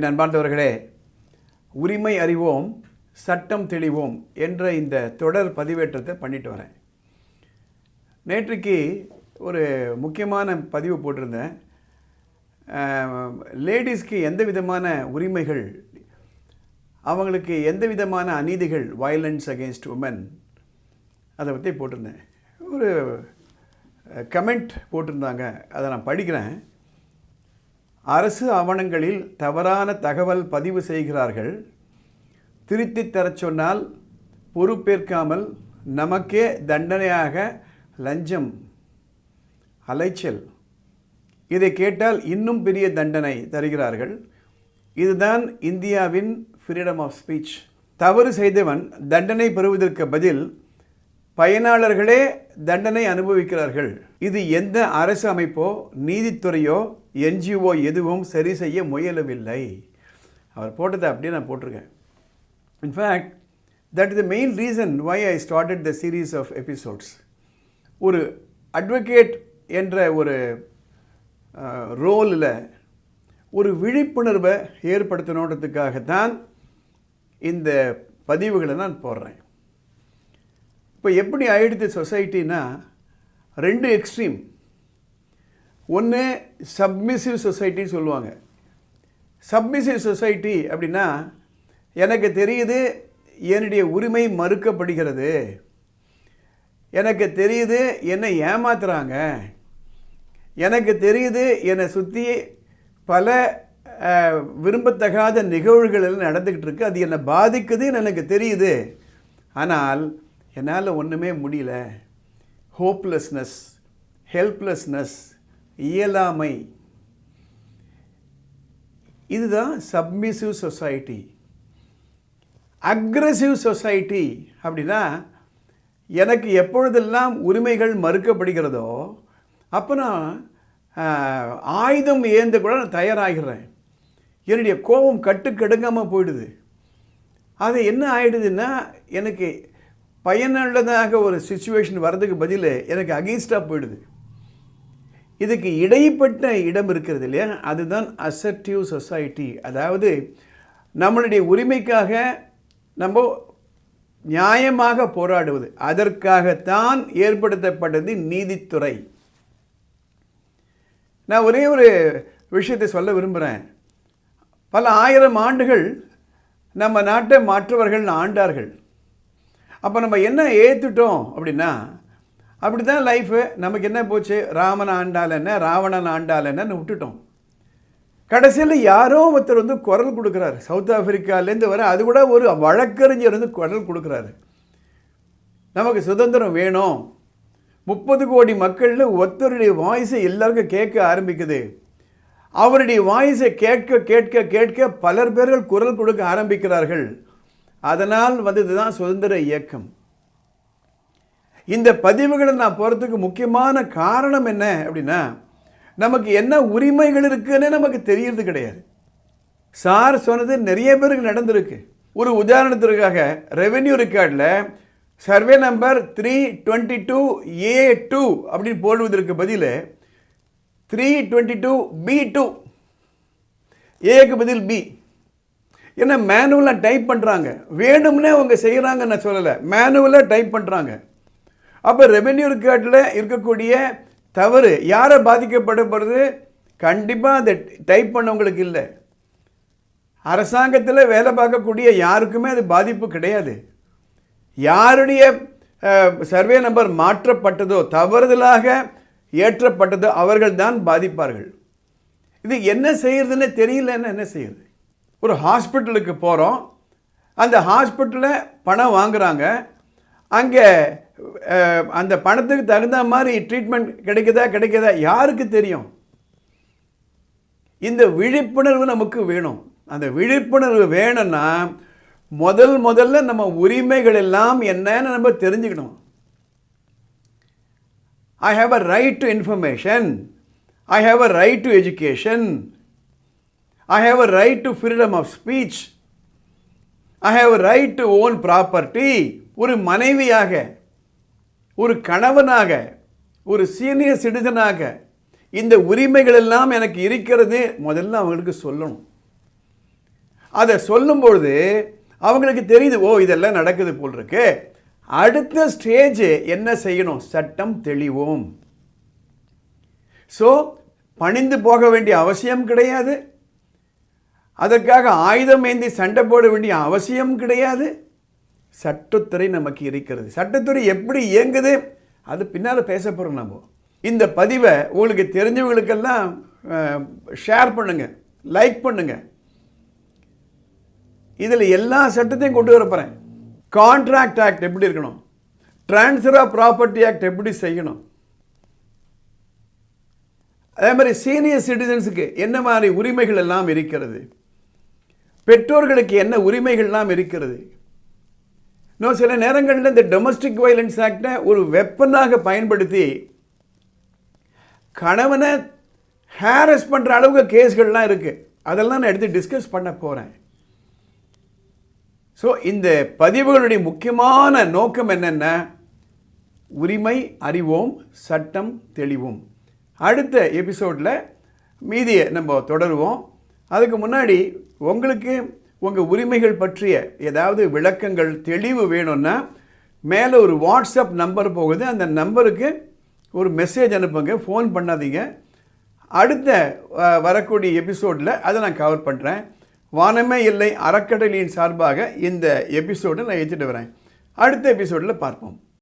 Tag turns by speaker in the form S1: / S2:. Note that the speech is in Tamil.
S1: என் அன்பார்ந்தவர்களே உரிமை அறிவோம் சட்டம் தெளிவோம் என்ற இந்த தொடர் பதிவேற்றத்தை பண்ணிட்டு வரேன். நேற்றுக்கு ஒரு முக்கியமான பதிவு போட்டிருந்தேன். லேடிஸ்க்கு எந்த விதமான உரிமைகள் அவங்களுக்கு எந்த விதமான அநீதிகள் வயலன்ஸ் அகேன்ஸ்ட் உமன் அதை பற்றி போட்டிருந்தேன். ஒரு கமெண்ட் போட்டிருந்தாங்க. அதை நான் படிக்கிறேன். அரசு ஆவணங்களில் தவறான தகவல் பதிவு செய்கிறார்கள். திருத்தித் தரச் சொன்னால் பொறுப்பேற்காமல் நமக்கே தண்டனையாக லஞ்சம் அலைச்சல். இதை கேட்டால் இன்னும் பெரிய தண்டனை தருகிறார்கள். இதுதான் இந்தியாவின் ஃப்ரீடம் ஆஃப் ஸ்பீச் தவறு செய்தவன் தண்டனை பெறுவதற்கு பதில் பயனாளர்களே தண்டனை அனுபவிக்கிறார்கள். இது எந்த அரசு அமைப்போ நீதித்துறையோ என்ஜிஓ எதுவும் சரி செய்ய முயலவில்லை. அவர் போட்டதை அப்படியே நான் போட்டிருக்கேன். In fact that is the main reason why I started the series of episodes ஒரு அட்வொகேட் என்ற ஒரு ரோலில் ஒரு விழிப்புணர்வை ஏற்படுத்தணுன்றதுக்காகத்தான் இந்த பதிவுகளை நான் போடுறேன். இப்போ எப்படி ஆயிடுது சொசைட்டினா ரெண்டு எக்ஸ்ட்ரீம் ஒன்று சப்மிசிவ் சொசைட்டின்னு சொல்லுவாங்க. சப்மிசிவ் சொசைட்டி அப்படின்னா எனக்கு தெரியுது என்னுடைய உரிமை மறுக்கப்படுகிறது. எனக்கு தெரியுது என்னை ஏமாத்துறாங்க. எனக்கு தெரியுது என்னை சுற்றி பல விரும்பத்தகாத நிகழ்வுகள் எல்லாம் நடந்துக்கிட்டு இருக்கு. அது என்னை பாதிக்குதுன்னு எனக்கு தெரியுது. ஆனால் என்னால் ஒன்றுமே முடியல. ஹோப்லெஸ்னஸ் ஹெல்ப்லெஸ்னஸ் இயலாமை. இதுதான் சப்மிசிவ் சொசைட்டி அக்ரஸிவ் சொசைட்டி அப்படின்னா எனக்கு எப்பொழுதெல்லாம் உரிமைகள் மறுக்கப்படுகிறதோ அப்போ நான் ஆயுதம் ஏந்த கூட நான் தயாராகிறேன். என்னுடைய கோபம் கட்டுக்கடுங்காமல் போயிடுது. அது என்ன ஆயிடுதுன்னா எனக்கு பயனுள்ளதாக ஒரு சுச்சுவேஷன் வர்றதுக்கு பதில் எனக்கு அகெயின்ஸ்டாக போயிடுது. இதுக்கு இடைப்பட்ட இடம் இருக்கிறது இல்லையா? அதுதான் அசர்டிவ் சொசைட்டி அதாவது நம்மளுடைய உரிமைக்காக நம்ம நியாயமாக போராடுவது. அதற்காகத்தான் ஏற்படுத்தப்பட்டது நீதித்துறை. நான் ஒரே ஒரு விஷயத்தை சொல்ல விரும்புகிறேன் பல ஆயிரம் ஆண்டுகள் நம்ம நாட்டை மற்றவர்கள் ஆண்டார்கள். அப்போ நம்ம என்ன ஏற்றுட்டோம் அப்படின்னா அப்படி தான் லைஃபு நமக்கு என்ன போச்சு? ராமன் ஆண்டால் என்ன? ராவணன் ஆண்டால் என்னன்னு விட்டுட்டோம். கடைசியில் யாரோ ஒருத்தர் வந்து குரல் கொடுக்குறாரு. சவுத் ஆஃப்ரிக்காலேருந்து வர அது கூட ஒரு வழக்கறிஞர் வந்து குரல் கொடுக்குறாரு. நமக்கு சுதந்திரம் வேணும். முப்பது கோடி மக்களில் ஒருத்தருடைய வாய்ஸை எல்லாருக்கும் கேட்க ஆரம்பிக்குது. அவருடைய வாய்ஸை கேட்க கேட்க கேட்க பலர் பேர்கள் குரல் கொடுக்க ஆரம்பிக்கிறார்கள். அதனால் வந்தது தான் சுதந்திர இயக்கம். இந்த பதிவுகளை நான் போகிறதுக்கு முக்கியமான காரணம் என்ன அப்படின்னா நமக்கு என்ன உரிமைகள் இருக்குன்னு நமக்கு தெரியறது கிடையாது. சார் சொன்னது நிறைய பேருக்கு நடந்திருக்கு. ஒரு உதாரணத்திற்காக ரெவென்யூ ரெக்கார்டில் survey number three twenty two A two அப்படின்னு போடுவதற்கு பதில் three twenty two B two ஏக்கு பதில் பி ஏன்னா மேனுவலாக டைப் பண்ணுறாங்க வேணும்னே அவங்க செய்கிறாங்க நான் சொல்லலை. மேனுவலாக டைப் பண்ணுறாங்க அப்போ ரெவென்யூ ரெக்கார்டில் இருக்கக்கூடிய தவறு யாரை பாதிக்கப்படுறது கண்டிப்பாக அதை டைப் பண்ணவங்களுக்கு இல்லை. அரசாங்கத்தில் வேலை பார்க்கக்கூடிய யாருக்குமே அது பாதிப்பு கிடையாது. யாருடைய சர்வே நம்பர் மாற்றப்பட்டதோ தவறுதலாக ஏற்றப்பட்டதோ அவர்கள் தான் பாதிப்பார்கள். இது என்ன செய்யறதுன்னு தெரியலன்னு என்ன செய்யுது ஒரு ஹாஸ்பிட்டலுக்கு போகிறோம் அந்த ஹாஸ்பிட்டலில் பணம் வாங்குகிறாங்க அங்கே அந்த பணத்துக்கு தகுந்த மாதிரி ட்ரீட்மெண்ட் கிடைக்குதா கிடைக்குதா யாருக்கு தெரியும்? இந்த விழிப்புணர்வு நமக்கு வேணும். அந்த விழிப்புணர்வு வேணும்னா முதல் முதல்ல நம்ம உரிமைகள் எல்லாம் என்னன்னு நம்ம தெரிஞ்சுக்கணும். I have a right to information I have a right to education I have a right to freedom of speech I have a right to own property ஒரு மனைவியாக ஒரு கணவனாக ஒரு சீனியர் சிட்டிசனாக இந்த உரிமைகள் எல்லாம் எனக்கு இருக்கிறது முதல்ல அவங்களுக்கு சொல்லணும். அதை சொல்லும்பொழுது அவங்களுக்கு தெரியுது ஓ இதெல்லாம் நடக்குது போல் இருக்கு அடுத்த ஸ்டேஜ் என்ன செய்யணும்? சட்டம் தெளிவோம். ஸோ பணிந்து போக வேண்டிய அவசியம் கிடையாது. அதற்காக ஆயுதம் ஏந்தி சண்டை போட வேண்டிய அவசியம் கிடையாது. சட்டத்துறை நமக்கு இருக்கிறது. சட்டத்துறை எப்படி இயங்குது? அது பின்னால் பேச போகிறோம் நம்ம இந்த பதிவை உங்களுக்கு தெரிஞ்சவங்களுக்கெல்லாம் ஷேர் பண்ணுங்க லைக் பண்ணுங்க. இதில் எல்லா சட்டத்தையும் கொண்டு வர போகிறேன் கான்ட்ராக்ட் ஆக்ட் எப்படி இருக்கணும்? ட்ரான்ஸ்ஃபர் ஆஃப் ப்ராப்பர்ட்டி ஆக்ட் எப்படி செய்யணும்? அதே மாதிரி சீனியர் சிட்டிசன்ஸுக்கு என்ன மாதிரி உரிமைகள் எல்லாம் இருக்கிறது? பெற்றோர்களுக்கு என்ன உரிமைகள்லாம் இருக்கிறது? இன்னும் சில நேரங்களில் இந்த டொமஸ்டிக் வயலன்ஸ் ஆக்டை ஒரு வெப்பனாக பயன்படுத்தி கணவனை ஹேரஸ் பண்ணுற அளவுக்கு கேஸ்கள்லாம் இருக்குது அதெல்லாம் நான் எடுத்து டிஸ்கஸ் பண்ண போகிறேன் ஸோ இந்த பதிவுகளுடைய முக்கியமான நோக்கம் என்னென்ன உரிமை அறிவோம் சட்டம் தெளிவோம். அடுத்த எபிசோடில் மீதியை நம்ம தொடருவோம். அதுக்கு முன்னாடி உங்களுக்கு உங்கள் உரிமைகள் பற்றிய ஏதாவது விளக்கங்கள் தெளிவு வேணும்னா மேலே ஒரு வாட்ஸ்அப் நம்பர் போகுது. அந்த நம்பருக்கு ஒரு மெசேஜ் அனுப்புங்க. ஃபோன் பண்ணாதீங்க. அடுத்த வரக்கூடிய எபிசோடில் அதை நான் கவர் பண்ணுறேன் வானமே இல்லை அறக்கட்டளையின் சார்பாக இந்த எபிசோடை நான் ஏற்றிட்டு வரேன். அடுத்த எபிசோடில் பார்ப்போம்.